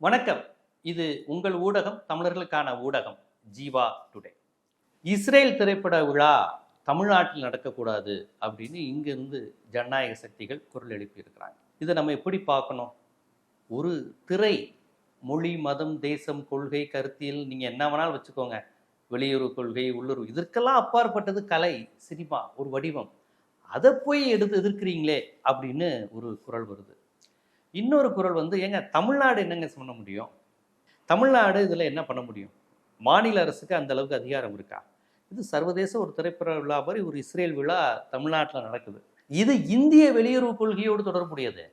வணக்கம். இது உங்கள் ஊடகம் தமிழர்களுக்கான ஊடகம் ஜீவா டுடே. இஸ்ரேல் திரைப்பட விழா தமிழ்நாட்டில் நடக்கக்கூடாது அப்படின்னு இங்கிருந்து ஜனநாயக சக்திகள் குரல் எழுப்பியிருக்கிறாங்க. இதை நம்ம எப்படி பார்க்கணும்? ஒரு திரை மொழி மதம் தேசம் கொள்கை கருத்தியல் நீங்கள் என்ன வேணாலும் வச்சுக்கோங்க. வெளியுறவு கொள்கை உள்ளுறவு இதற்கெல்லாம் அப்பாற்பட்டது கலை சினிமா ஒரு வடிவம். அதை போய் எடுத்து எதிர்க்கிறீங்களே அப்படின்னு ஒரு குரல் வருது. இன்னொரு குரல் வந்து ஏங்க தமிழ்நாடு என்னங்க பண்ண முடியும்? தமிழ்நாடு இதில் என்ன பண்ண முடியும்? மாநில அரசுக்கு அந்த அளவுக்கு அதிகாரம் இருக்கா? இது சர்வதேச ஒரு திரைப்பட விழா மாதிரி ஒரு இஸ்ரேல் விழா தமிழ்நாட்டில் நடக்குது. இது இந்திய வெளியுறவு கொள்கையோடு தொடர்புடையது.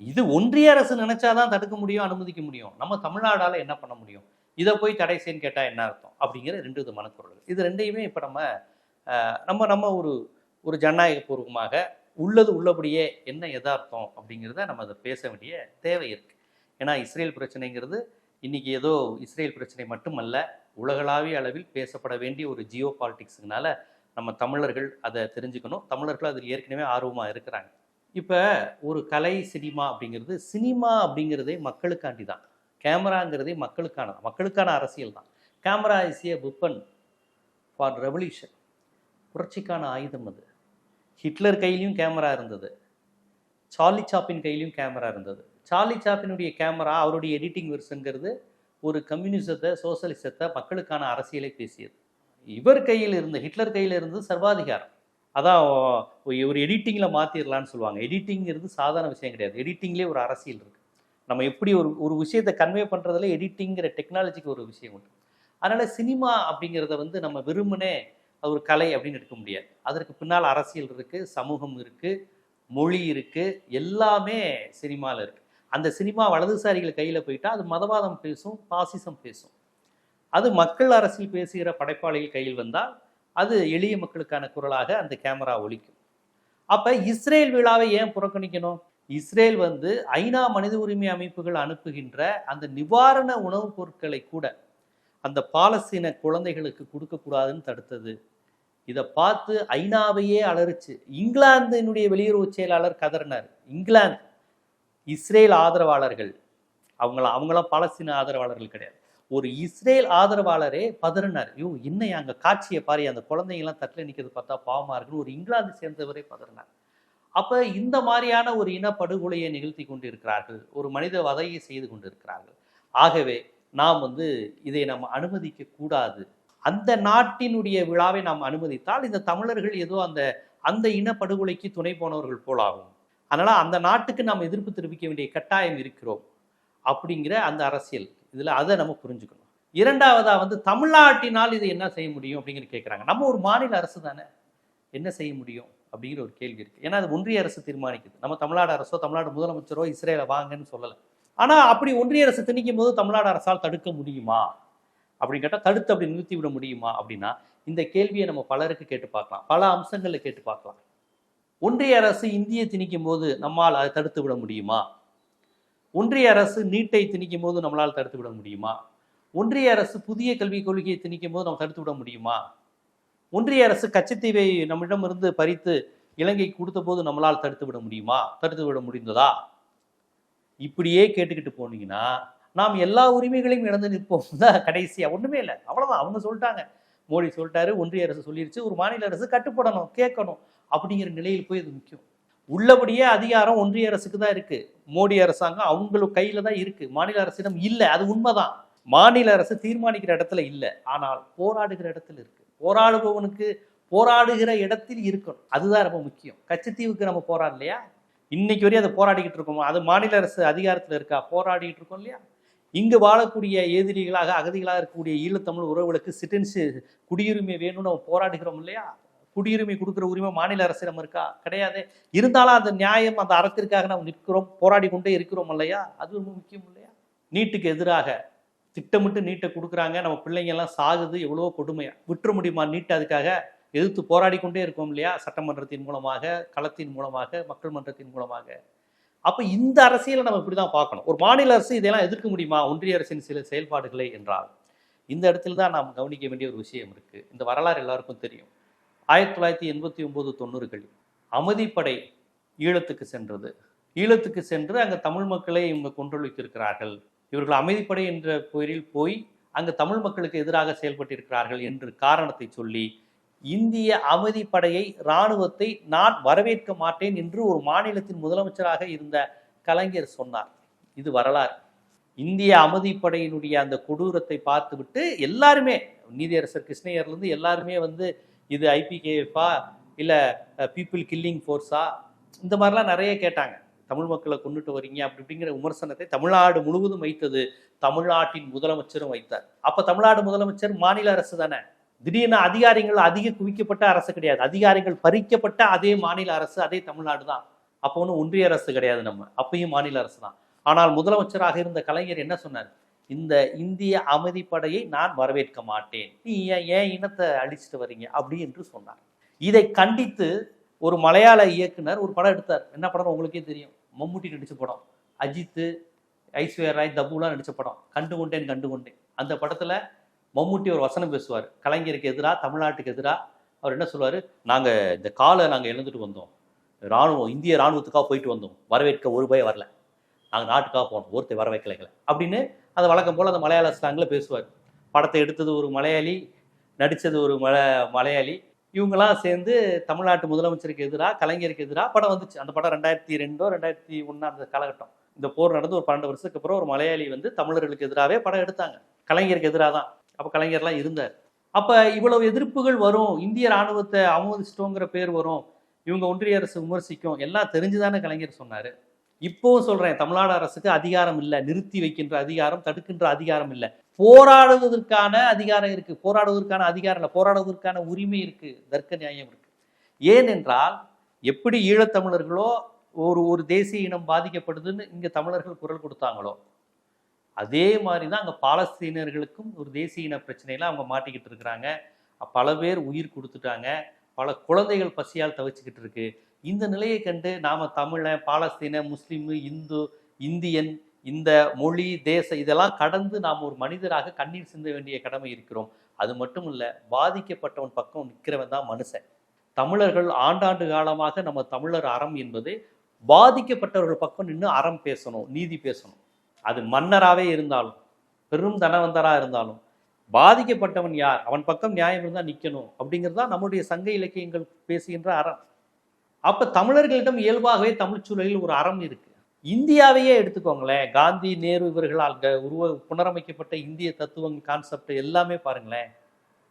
இது ஒன்றிய அரசு நினைச்சாதான் தடுக்க முடியும் அனுமதிக்க முடியும். நம்ம தமிழ்நாடால என்ன பண்ண முடியும்? இதை போய் தடை செய்யன்னு கேட்டால் என்ன அர்த்தம்? அப்படிங்கிற ரெண்டு விதமான குரல்கள். இது ரெண்டையுமே இப்போ நம்ம நம்ம நம்ம ஒரு ஒரு ஜனநாயக பூர்வமாக உள்ளது உள்ளபடியே என்ன யதார்த்தம் அப்படிங்கிறத நம்ம அதை பேச வேண்டிய தேவை இருக்குது ஏன்னா இஸ்ரேல் பிரச்சனைங்கிறது இன்றைக்கி ஏதோ இஸ்ரேல் பிரச்சனை மட்டுமல்ல உலகளாவிய அளவில் பேசப்பட வேண்டிய ஒரு ஜியோ பாலிட்டிக்ஸுனால நம்ம தமிழர்கள் அதை தெரிஞ்சுக்கணும். தமிழர்கள் அதில் ஏற்கனவே ஆர்வமாக இருக்கிறாங்க. இப்போ ஒரு கலை சினிமா அப்படிங்கிறது சினிமா அப்படிங்கிறதே மக்களுக்காண்டி தான். கேமராங்கிறதே மக்களுக்கான மக்களுக்கான அரசியல் தான். Camera is a weapon for revolution புரட்சிக்கான ஆயுதம் அது. ஹிட்லர் கையிலையும் கேமரா இருந்தது. சார்லி சாப்பின் கையிலையும் கேமரா இருந்தது. சார்லி சாப்பினுடைய கேமரா அவருடைய எடிட்டிங் வெர்ஷனுங்கிறது ஒரு கம்யூனிசத்தை சோசலிசத்தை மக்களுக்கான அரசியலை பேசியது. இவர் கையில் இருந்து ஹிட்லர் கையில் இருந்து சர்வாதிகாரம். அதான் ஒரு எடிட்டிங்கில் மாற்றிடலான்னு சொல்லுவாங்க. எடிட்டிங்கிறது சாதாரண விஷயம் கிடையாது. எடிட்டிங்லேயே ஒரு அரசியல் இருக்குது நம்ம எப்படி ஒரு ஒரு விஷயத்தை கன்வே பண்ணுறதுல எடிட்டிங்கிற டெக்னாலஜிக்கு ஒரு விஷயம் உண்டு. அதனால் சினிமா அப்படிங்கிறத வந்து நம்ம வெறுமனே அது ஒரு கலை அப்படின்னு எடுக்க முடியாது. அதற்கு பின்னால் அரசியல் இருக்குது சமூகம் இருக்குது மொழி இருக்குது எல்லாமே சினிமாவில் இருக்குது அந்த சினிமா வலதுசாரிகள் கையில் போயிட்டா அது மதவாதம் பேசும் பாசிசம் பேசும். அது மக்கள் அரசியல் பேசுகிற படைப்பாளிகள் கையில் வந்தால் அது எளிய மக்களுக்கான குரலாக அந்த கேமரா ஒழிக்கும் அப்போ இஸ்ரேல் விழாவை ஏன் புறக்கணிக்கணும்? இஸ்ரேல் வந்து ஐநா மனித உரிமை அமைப்புகள் அனுப்புகின்ற அந்த நிவாரண உணவுப் பொருட்களை கூட அந்த பாலஸ்தீன குழந்தைகளுக்கு கொடுக்கக்கூடாதுன்னு தடுத்தது. இதை பார்த்து ஐநாவையே அலறிச்சு. இங்கிலாந்தினுடைய வெளியுறவு செயலாளர் கதறினார். இங்கிலாந்து இஸ்ரேல் ஆதரவாளர்கள். அவங்கள அவங்களாம் பாலஸ்தீன ஆதரவாளர்கள் கிடையாது. ஒரு இஸ்ரேல் ஆதரவாளரே பதறினார். ஐயோ என்ன அங்கே காட்சியை பாரு அந்த குழந்தைங்கலாம் தட்டில் நிற்கிறது பார்த்தா பாவமாக இருக்குன்னு ஒரு இங்கிலாந்து சேர்ந்தவரே பதறினார். அப்போ இந்த மாதிரியான ஒரு இனப்படுகொலையை நிகழ்த்தி கொண்டிருக்கிறார்கள். ஒரு மனித வதையை செய்து கொண்டிருக்கிறார்கள். ஆகவே நாம் வந்து இதை நம்ம அனுமதிக்க கூடாது அந்த நாட்டினுடைய விழாவை நாம் அனுமதித்தால் இந்த தமிழர்கள் ஏதோ அந்த அந்த இனப்படுகொலைக்கு துணை போனவர்கள் போலாகும். அதனால் அந்த நாட்டுக்கு நாம் எதிர்ப்பு தெரிவிக்க வேண்டிய கட்டாயம் இருக்கிறோம். அப்படிங்கிற அந்த அரசியல். இதில் அதை நம்ம புரிஞ்சுக்கணும். இரண்டாவதாக வந்து தமிழ்நாட்டினால் இது என்ன செய்ய முடியும் அப்படிங்கிற கேட்குறாங்க. நம்ம ஒரு மாநில அரசு தானே. என்ன செய்ய முடியும் அப்படிங்கிற ஒரு கேள்வி இருக்குது ஏன்னா அது ஒன்றிய அரசு தீர்மானிக்குது. நம்ம தமிழ்நாடு அரசோ தமிழ்நாடு முதலமைச்சரோ இஸ்ரேலை வாங்கன்னு சொல்லலை. ஆனால் அப்படி ஒன்றிய அரசு திணிக்கும் போது தமிழ்நாடு அரசால் தடுக்க முடியுமா? அப்படின்னு கேட்டால் தடுத்து அப்படி நிறுத்தி விட முடியுமா அப்படின்னா இந்த கேள்வியை நம்ம பலருக்கு கேட்டு பார்க்கலாம். பல அம்சங்களில் கேட்டு பார்க்கலாம். ஒன்றிய அரசு இந்தியை திணிக்கும் போது நம்மால் அதை தடுத்து விட முடியுமா? ஒன்றிய அரசு நீட்டை திணிக்கும் போது நம்மளால் தடுத்து விட முடியுமா? ஒன்றிய அரசு புதிய கல்விக் கொள்கையை திணிக்கும் போது நம்ம தடுத்து விட முடியுமா? ஒன்றிய அரசு கச்சத்தீவை நம்மிடமிருந்து பறித்து இலங்கைக்கு கொடுத்த போது நம்மளால் தடுத்து விட முடியுமா? தடுத்து விட முடிந்ததா? இப்படியே கேட்டுக்கிட்டு போனீங்கன்னா நாம் எல்லா உரிமைகளையும் இழந்து நிற்போம். தான் கடைசியாக ஒன்றுமே இல்லை. அவ்வளோதான் அவங்க சொல்லிட்டாங்க. மோடி சொல்லிட்டாரு ஒன்றிய அரசு சொல்லிருச்சு ஒரு மாநில அரசு கட்டுப்படணும் கேட்கணும் அப்படிங்கிற நிலையில் போய் அது முக்கியம். உள்ளபடியே அதிகாரம் ஒன்றிய அரசுக்கு தான் இருக்கு. மோடி அரசாங்கம் அவங்களுக்கு கையில தான் இருக்கு. மாநில அரசிடம் இல்லை. அது உண்மைதான். மாநில அரசு தீர்மானிக்கிற இடத்துல இல்லை. ஆனால் போராடுகிற இடத்துல இருக்கு. போராடுபவனுக்கு போராடுகிற இடத்தில் இருக்கணும். அதுதான் ரொம்ப முக்கியம். கச்சத்தீவுக்கு நம்ம போராடலையா? இன்னைக்கு வரையும் அதை போராடிக்கிட்டு இருக்கோம்? அது மாநில அரசு அதிகாரத்தில் இருக்கா? போராடிக்கிட்டு இருக்கோம் இல்லையா? இங்கு வாழக்கூடிய எதிரிகளாக அகதிகளாக இருக்கக்கூடிய ஈழத்தமிழ் உறவுகளுக்கு சிட்டன்ஸு குடியுரிமை வேணும்னு நம்ம போராடுகிறோம் இல்லையா? குடியுரிமை கொடுக்குற உரிமை மாநில அரசிடம் இருக்கா? கிடையாது. இருந்தாலும் அந்த நியாயம் அந்த அறத்திற்காக நம்ம நிற்கிறோம் போராடி கொண்டே இருக்கிறோம் இல்லையா? அது ரொம்ப முக்கியம் இல்லையா? நீட்டுக்கு எதிராக திட்டமிட்டு நீட்டை கொடுக்குறாங்க. நம்ம பிள்ளைங்கெல்லாம் சாகுது எவ்வளவோ கொடுமையாக விட்டுற முடியுமா நீட்டை அதுக்காக? எதிர்த்து போராடி கொண்டே இருக்கோம் இல்லையா? சட்டமன்றத்தின் மூலமாக களத்தின் மூலமாக மக்கள் மன்றத்தின் மூலமாக. அப்போ இந்த அரசியலை நம்ம இப்படிதான் பார்க்கணும். ஒரு மாநில அரசு இதெல்லாம் எதிர்க்க முடியுமா? ஒன்றிய அரசின் சில செயல்பாடுகளை என்றால் இந்த இடத்துல தான் நாம் கவனிக்க வேண்டிய ஒரு விஷயம் இருக்குது இந்த வரலாறு எல்லாருக்கும் தெரியும். ஆயிரத்தி தொள்ளாயிரத்தி எண்பத்தி ஒம்பது தொண்ணூறுகளில் அமைதிப்படை ஈழத்துக்கு சென்றது. ஈழத்துக்கு சென்று அங்கே தமிழ் மக்களை இவங்க கொன்றொழித்திருக்கிறார்கள். இவர்கள் அமைதிப்படை என்ற பெயரில் போய் அங்கு தமிழ் மக்களுக்கு எதிராக செயல்பட்டிருக்கிறார்கள் என்று காரணத்தை சொல்லி இந்திய அமைதிப்படையை இராணுவத்தை நான் வரவேற்க மாட்டேன் என்று ஒரு மாநிலத்தின் முதலமைச்சராக இருந்த கலைஞர் சொன்னார். இது வரலாறு. இந்திய அமைதிப்படையினுடைய அந்த கொடூரத்தை பார்த்துவிட்டு எல்லாருமே நீதியரசர் கிருஷ்ணயர்லேருந்து எல்லாருமே வந்து இது ஐபிகேஎஃபா இல்லை பீப்புள் கில்லிங் ஃபோர்ஸா? இந்த மாதிரிலாம் நிறைய கேட்டாங்க. தமிழ் மக்களை கொண்டுட்டு வரீங்க அப்படி இப்படிங்கிற விமர்சனத்தை தமிழ்நாடு முழுவதும் வைத்தது தமிழ்நாட்டின் முதலமைச்சரும் வைத்தார். அப்போ தமிழ்நாடு முதலமைச்சர் மாநில அரசு தானே? திடீர்னு அதிகாரிகள் அதிக குவிக்கப்பட்ட அரசு கிடையாது. அதிகாரிகள் பறிக்கப்பட்ட அதே மாநில அரசு அதே தமிழ்நாடு தான். அப்போ ஒன்றும் ஒன்றிய அரசு கிடையாது நம்ம. அப்பயும் மாநில அரசு தான். ஆனால் முதலமைச்சராக இருந்த கலைஞர் என்ன சொன்னார்? இந்த இந்திய அமைதிப்படையை நான் வரவேற்க மாட்டேன். நீ ஏன் ஏன் இனத்தை அழிச்சிட்டு வரீங்க அப்படி என்று சொன்னார். இதை கண்டித்து ஒரு மலையாள இயக்குனர் ஒரு படம் எடுத்தார். என்ன படம் உங்களுக்கே தெரியும். மம்முட்டி நடித்த படம். அஜித்து ஐஸ்வர்யா ராய் தபுலாம் நடித்த படம். கண்டு கொண்டேன் கண்டு கொண்டேன். அந்த படத்தில் மம்முட்டி ஒரு வசனம் பேசுவார். கலைஞருக்கு எதிராக தமிழ்நாட்டுக்கு எதிராக அவர் என்ன சொல்லுவார்? நாங்கள் இந்த காலை நாங்கள் இழந்துட்டு வந்தோம். ராணுவம் இந்திய ராணுவத்துக்காக போயிட்டு வந்தோம். வரவேற்க ஒரு பய வரல. நாங்கள் நாட்டுக்காக போனோம். ஒருத்தர் வர வைக்கலைங்களே. அப்படின்னு அந்த வழக்கம் போல் அந்த மலையாள ஸ்லாங்கில் பேசுவார். படத்தை எடுத்தது ஒரு மலையாளி நடித்தது ஒரு மல மலையாளி. இவங்கெல்லாம் சேர்ந்து தமிழ்நாட்டு முதலமைச்சருக்கு எதிராக கலைஞருக்கு எதிராக படம் வந்துச்சு. அந்த படம் ரெண்டாயிரத்தி ரெண்டோ ரெண்டாயிரத்தி ஒன்றா அந்த காலகட்டம். இந்த போர் நடந்து ஒரு பன்னெண்டு வருஷத்துக்கு அப்புறம் ஒரு மலையாளி வந்து தமிழர்களுக்கு எதிராகவே படம் எடுத்தாங்க. கலைஞருக்கு எதிராக தான் அப்போ கலைஞர்லாம் இருந்தார். அப்போ இவ்வளவு எதிர்ப்புகள் வரும். இந்திய ராணுவத்தை அவமதிச்சிட்டோங்கிற பேர் வரும். இவங்க ஒன்றிய அரசு விமர்சிக்கும். எல்லாம் தெரிஞ்சுதானே கலைஞர் சொன்னார். இப்போவும் சொல்கிறேன் தமிழ்நாடு அரசுக்கு அதிகாரம் இல்லை. நிறுத்தி வைக்கின்ற அதிகாரம் தடுக்கின்ற அதிகாரம் இல்லை. போராடுவதற்கான அதிகாரம் இருக்குது போராடுவதற்கான அதிகாரம் இல்லை. போராடுவதற்கான உரிமை இருக்குது தர்க்க நியாயம் இருக்குது ஏனென்றால் எப்படி ஈழத்தமிழர்களோ ஒரு ஒரு தேசிய இனம் பாதிக்கப்படுதுன்னு இங்கே தமிழர்கள் குரல் கொடுத்தாங்களோ அதே மாதிரி தான் அங்கே பாலஸ்தீனர்களுக்கும் ஒரு தேசிய இன பிரச்சனையில் அவங்க மாட்டிக்கிட்டு இருக்கிறாங்க. பல பேர் உயிர் கொடுத்துட்டாங்க. பல குழந்தைகள் பசியால் தவிச்சுக்கிட்டு இருக்கு. இந்த நிலையை கண்டு நாம் தமிழன் பாலஸ்தீன முஸ்லீமு இந்து இந்தியன் இந்த மொழி தேச இதெல்லாம் கடந்து நாம் ஒரு மனிதராக கண்ணீர் சிந்த வேண்டிய கடமை இருக்கிறோம். அது மட்டும் இல்லை பாதிக்கப்பட்டவன் பக்கம் நிற்கிறவன் தான் மனுஷன். தமிழர்கள் ஆண்டாண்டு காலமாக நம்ம தமிழர் அறம் என்பது பாதிக்கப்பட்டவர்கள் பக்கம் நின்று அறம் பேசணும் நீதி பேசணும். அது மன்னராகவே இருந்தாலும் பெரும் தனவந்தராக இருந்தாலும் பாதிக்கப்பட்டவன் யார்? அவன் பக்கம் நியாயம் இருந்தால் நிற்கணும் அப்படிங்கிறது தான் நம்முடைய சங்க இலக்கியங்கள் பேசுகின்ற அறம். அப்போ தமிழர்களிடம் இயல்பாகவே தமிழ் சூழலில் ஒரு அறம் இருக்கு. இந்தியாவையே எடுத்துக்கோங்களேன். காந்தி நேரு இவர்களால் உருவ புனரமைக்கப்பட்ட இந்திய தத்துவங்கள் கான்செப்ட் எல்லாமே பாருங்களேன்.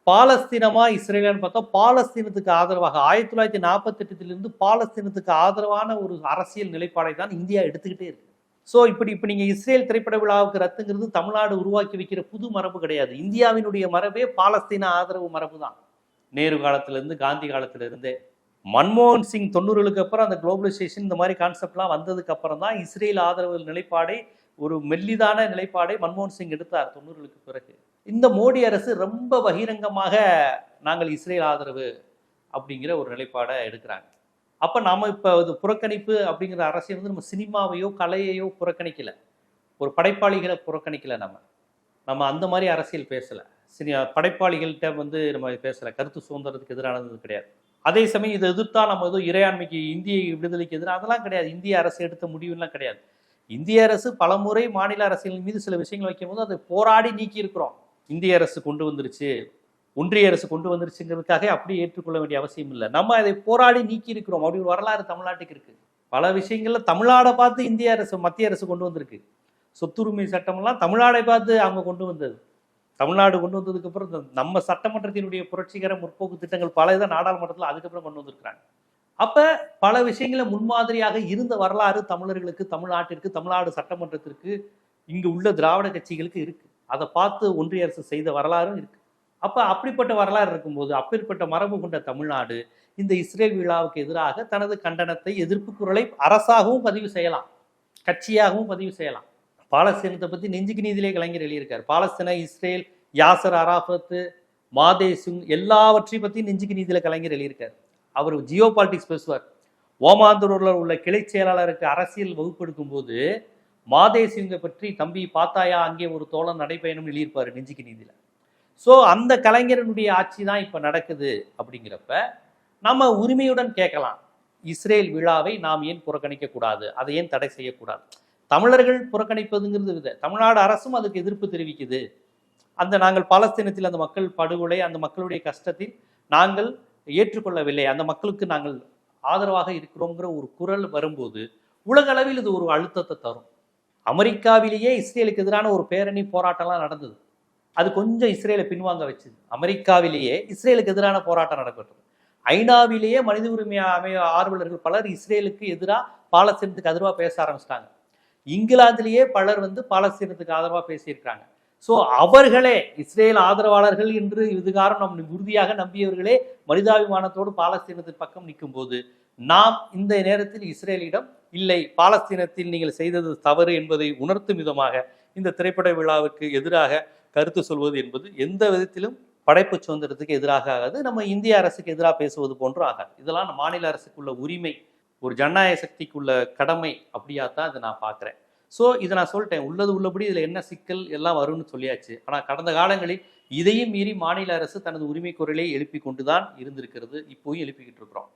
பாலஸ்தீனமா இஸ்ரேலான்னு பார்த்தா பாலஸ்தீனத்துக்கு ஆதரவாக ஆயிரத்தி தொள்ளாயிரத்தி நாற்பத்தி இருந்து பாலஸ்தீனத்துக்கு ஆதரவான ஒரு அரசியல் நிலைப்பாடை தான் இந்தியா எடுத்துக்கிட்டே இருக்கு. ஸோ இப்படி இப்போ நீங்கள் இஸ்ரேல் திரைப்பட விழாவுக்கு ரத்துங்கிறது தமிழ்நாடு உருவாக்கி வைக்கிற புது மரபு கிடையாது. இந்தியாவினுடைய மரபே பாலஸ்தீன ஆதரவு மரபு தான் நேரு காலத்திலேருந்து காந்தி காலத்திலிருந்தே. மன்மோகன் சிங் தொண்ணூறுகளுக்கு அப்புறம் அந்த குளோபலைசேஷன் இந்த மாதிரி கான்செப்ட்லாம் வந்ததுக்கு அப்புறம் தான் இஸ்ரேல் ஆதரவு நிலைப்பாடை ஒரு மெல்லிதான நிலைப்பாடை மன்மோகன் சிங் எடுத்தார் தொண்ணூறுகளுக்கு பிறகு. இந்த மோடி அரசு ரொம்ப பகிரங்கமாக நாங்கள் இஸ்ரேல் ஆதரவு அப்படிங்கிற ஒரு நிலைப்பாடை எடுக்கிறாங்க. அப்போ நாம் இப்போ இது புறக்கணிப்பு அப்படிங்கிற அரசியல் வந்து நம்ம சினிமாவையோ கலையையோ புறக்கணிக்கல. ஒரு படைப்பாளிகளை புறக்கணிக்கல நம்ம நம்ம அந்த மாதிரி அரசியல் பேசலை. சினி படைப்பாளிகள்கிட்ட வந்து நம்ம பேசலை. கருத்து சுதந்திரத்துக்கு எதிரானது கிடையாது. அதே சமயம் இதை எதிர்த்தா நம்ம ஏதோ இறையாண்மைக்கு இந்திய விடுதலைக்கு எதிராக அதெல்லாம் கிடையாது. இந்திய அரசு எடுத்த முடிவுலாம் கிடையாது. இந்திய அரசு பலமுறை மாநில அரசியல் மீது சில விஷயங்கள் வைக்கும்போது அதை போராடி நீக்கி இருக்கிறோம் இந்திய அரசு கொண்டு வந்துருச்சு. ஒன்றிய அரசு கொண்டு வந்துருச்சுங்கிறதுக்காக அப்படியே ஏற்றுக்கொள்ள வேண்டிய அவசியம் இல்லை. நம்ம அதை போராடி நீக்கி இருக்கிறோம் அப்படி ஒரு வரலாறு தமிழ்நாட்டுக்கு இருக்கு. பல விஷயங்கள்ல தமிழ்நாடை பார்த்து இந்திய அரசு மத்திய அரசு கொண்டு வந்திருக்கு. சொத்துரிமை சட்டமெல்லாம் தமிழ்நாடை பார்த்து அவங்க கொண்டு வந்தது. தமிழ்நாடு கொண்டு வந்ததுக்கு அப்புறம் நம்ம சட்டமன்றத்தினுடைய புரட்சிகர முற்போக்கு திட்டங்கள் பல இதை நாடாளுமன்றத்தில் அதுக்கப்புறம் கொண்டு வந்திருக்கிறாங்க. அப்ப பல விஷயங்கள முன்மாதிரியாக இருந்த வரலாறு தமிழர்களுக்கு தமிழ்நாட்டிற்கு தமிழ்நாடு சட்டமன்றத்திற்கு இங்கு உள்ள திராவிட கட்சிகளுக்கு இருக்கு. அதை பார்த்து ஒன்றிய அரசு செய்த வரலாறும் இருக்கு. அப்போ அப்படிப்பட்ட வரலாறு இருக்கும்போது அப்படிப்பட்ட மரபு கொண்ட தமிழ்நாடு இந்த இஸ்ரேல் விழாவுக்கு எதிராக தனது கண்டனத்தை எதிர்ப்பு குரலை அரசாகவும் பதிவு செய்யலாம். கட்சியாகவும் பதிவு செய்யலாம். பாலஸ்தீனத்தை பற்றி நெஞ்சுக்கு நீதியிலே கலைஞர் எழுதியிருக்கார். பாலஸ்தீன இஸ்ரேல் யாசர் அராஃபத்து மாதேசுங் எல்லாவற்றையும் பற்றி நெஞ்சுக்கு நீதியில் கலைஞர் எழுதியிருக்கார். அவர் ஜியோ பாலிடிக்ஸ் பேசுவார். ஓமாந்தூரில் உள்ள கிளை செயலாளருக்கு அரசியல் வகுப்பெடுக்கும் போது மாதேசிங்கை பற்றி தம்பி பார்த்தாயா அங்கே ஒரு தோழன் நடைபயணம் எழுதியிருப்பார் நெஞ்சுக்கு நீதியில் ஸோ அந்த கலைஞரனுடைய ஆட்சி தான் இப்போ நடக்குது அப்படிங்கிறப்ப நம்ம உரிமையுடன் கேட்கலாம். இஸ்ரேல் விழாவை நாம் ஏன் புறக்கணிக்கக்கூடாது அதை ஏன் தடை செய்யக்கூடாது? தமிழர்கள் புறக்கணிப்பதுங்கிறது வித தமிழ்நாடு அரசும் அதுக்கு எதிர்ப்பு தெரிவிக்குது. அந்த நாங்கள் பாலஸ்தீனத்தில் அந்த மக்கள் படுகொலை அந்த மக்களுடைய கஷ்டத்தில் நாங்கள் ஏற்றுக்கொள்ளவில்லை. அந்த மக்களுக்கு நாங்கள் ஆதரவாக இருக்கிறோங்கிற ஒரு குரல் வரும்போது உலக அளவில் இது ஒரு அழுத்தத்தை தரும். அமெரிக்காவிலேயே இஸ்ரேலுக்கு எதிரான ஒரு பேரணி போராட்டம்லாம் நடந்தது. அது கொஞ்சம் இஸ்ரேலை பின்வாங்க வச்சுது. அமெரிக்காவிலேயே இஸ்ரேலுக்கு எதிரான போராட்டம் நடக்கட்டும். ஐநாவிலேயே மனித உரிமை அமைய ஆர்வலர்கள் பலர் இஸ்ரேலுக்கு எதிராக பாலஸ்தீனத்துக்கு ஆதரவாக பேச ஆரம்பிச்சிட்டாங்க. இங்கிலாந்திலேயே பலர் வந்து பாலஸ்தீனத்துக்கு ஆதரவாக பேசியிருக்கிறாங்க. ஸோ அவர்களே இஸ்ரேல் ஆதரவாளர்கள் என்று இதுகாரம் நம் உறுதியாக நம்பியவர்களே மனிதாபிமானத்தோடு பாலஸ்தீனத்தின் பக்கம் நிற்கும் போது நாம் இந்த நேரத்தில் இஸ்ரேலிடம் இல்லை பாலஸ்தீனத்தில் நீங்கள் செய்தது தவறு என்பதை உணர்த்தும் விதமாக இந்த திரைப்பட விழாவுக்கு எதிராக கருத்து சொல்வது என்பது எந்த விதத்திலும் படைப்பு சுதந்திரத்துக்கு எதிராக ஆகாது. நம்ம இந்திய அரசுக்கு எதிராக பேசுவது போன்றும் ஆகாது. இதெல்லாம் மாநில அரசுக்குள்ள உரிமை ஒரு ஜனநாயக சக்திக்குள்ள கடமை அப்படியா தான் இதை நான் பார்க்குறேன். ஸோ இதை நான் சொல்லிட்டேன். உள்ளது உள்ளபடி இதில் என்ன சிக்கல் எல்லாம் வரும்னு சொல்லியாச்சு. ஆனால் கடந்த காலங்களில் இதையும் மீறி மாநில அரசு தனது உரிமை குரலை எழுப்பி கொண்டு தான் இருந்திருக்கிறது. இப்போயும் எழுப்பிக்கிட்டு இருக்கிறோம்.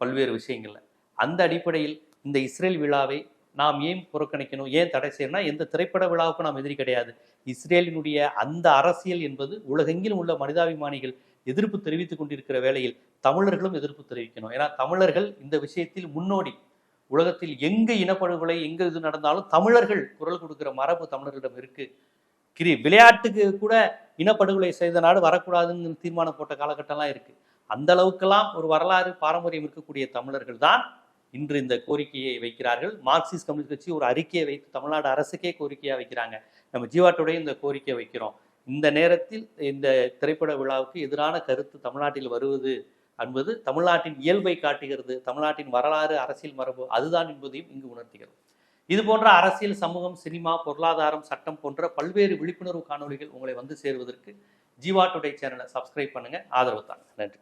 பல்வேறு விஷயங்களில். அந்த அடிப்படையில் இந்த இஸ்ரேல் விழாவை நாம் ஏன் புறக்கணிக்கணும் ஏன் தடை செய்யணும்னா எந்த திரைப்பட விழாவுக்கும் நாம் எதிரி கிடையாது. இஸ்ரேலினுடைய அந்த அரசியல் என்பது உலகெங்கிலும் உள்ள மனிதாபிமானிகள் எதிர்ப்பு தெரிவித்துக் கொண்டிருக்கிற வேளையில் தமிழர்களும் எதிர்ப்பு தெரிவிக்கணும். ஏன்னா தமிழர்கள் இந்த விஷயத்தில் முன்னோடி. உலகத்தில் எங்கு இனப்படுகொலை எங்கு இது நடந்தாலும் தமிழர்கள் குரல் கொடுக்கிற மரபு தமிழர்களிடம் இருக்கு. கிரி விளையாட்டுக்கு கூட இனப்படுகொலை செய்த நாடு வரக்கூடாதுன்னு தீர்மானம் போட்ட காலகட்டம்லாம் இருக்கு. அந்த அளவுக்கெல்லாம் ஒரு வரலாறு பாரம்பரியம் இருக்கக்கூடிய தமிழர்கள் தான் இன்று இந்த கோரிக்கையை வைக்கிறார்கள். மார்க்சிஸ்ட் கம்யூனிஸ்ட் கட்சி ஒரு அறிக்கையை வைத்து தமிழ்நாடு அரசுக்கே கோரிக்கையாக வைக்கிறாங்க. நம்ம ஜீவாட்டோடைய இந்த கோரிக்கையை வைக்கிறோம். இந்த நேரத்தில் இந்த திரைப்பட விழாவுக்கு எதிரான கருத்து தமிழ்நாட்டில் வருவது என்பது தமிழ்நாட்டின் இயல்பை காட்டுகிறது. தமிழ்நாட்டின் வரலாறு அரசியல் மரபு அதுதான் என்பதையும் இங்கு உணர்த்துகிறது இது போன்ற அரசியல் சமூகம் சினிமா பொருளாதாரம் சட்டம் போன்ற பல்வேறு விழிப்புணர்வு காணொளிகள் உங்களை வந்து சேருவதற்கு ஜீவா டுடே சேனலை சப்ஸ்கிரைப் பண்ணுங்க. ஆதரவு தாங்க. நன்றி.